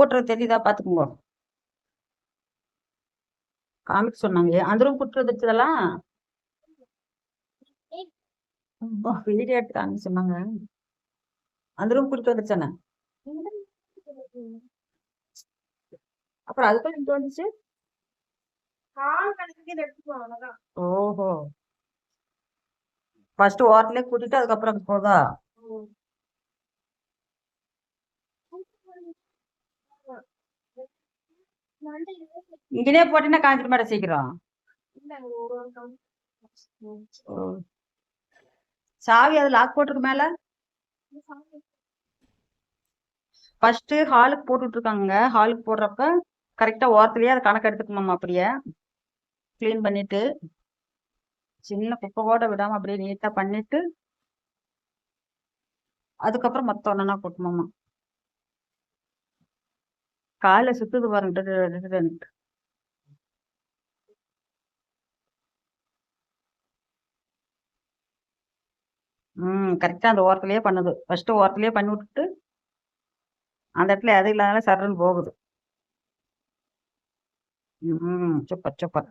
கூட்டுறது தெரியுதா? பாத்துக்கோங்க. காமிக்க சொன்னாங்க. அந்த ரூம் கூட்டுறது வச்சதெல்லாம் வீடியோ எடுத்து காமிக்க சொன்னாங்க. அந்த ரூம் கூட்டிட்டு வந்துருச்சானே? அப்புறம் அதுக்குள்ள இங்க வந்துச்சு? ஓஹோ. ஃபர்ஸ்ட் ஓரத்துலயே கூட்டிட்டு அதுக்கப்புறம் போதா? இங்கனே போட்டீங்கன்னா காஞ்சிட மாட்டேன் சீக்கிரம். சாவி அது லாக் போட்டிருக்கு மேல? ஃபர்ஸ்ட் ஹாலுக்கு போட்டுட்டு இருக்காங்க ஹாலுக்கு போடுறப்ப கரெக்டா ஓரத்துலயே அதை கணக்கு எடுத்துக்கணுமா அப்படியே. க்ளீன் பண்ணிட்டு சின்ன குப்பை கூட விடாம அப்படியே நீட்டா பண்ணிட்டு அதுக்கப்புறம் மொத்தம் ஒன்னா கொட்டணுமா காலை சுத்துது பாருங்க டிடு ம் கரெக்டா அந்த ஓரத்துலயே பண்ணுது. ஃபர்ஸ்ட் ஓரத்துலயே பண்ணி விட்டுட்டு அந்த இடத்துல அது இல்லாத சரன் போகுது. ம் சூப்பர் சூப்பர்.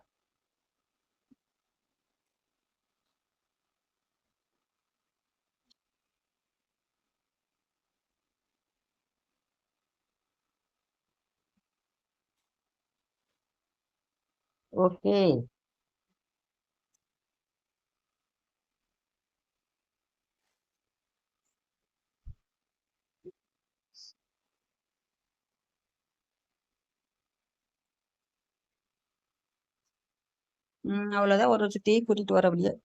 ஓகே. ம் அவ்வளவுதான். ஒரு சுத்தி கூட்டிட்டு வர முடியாது.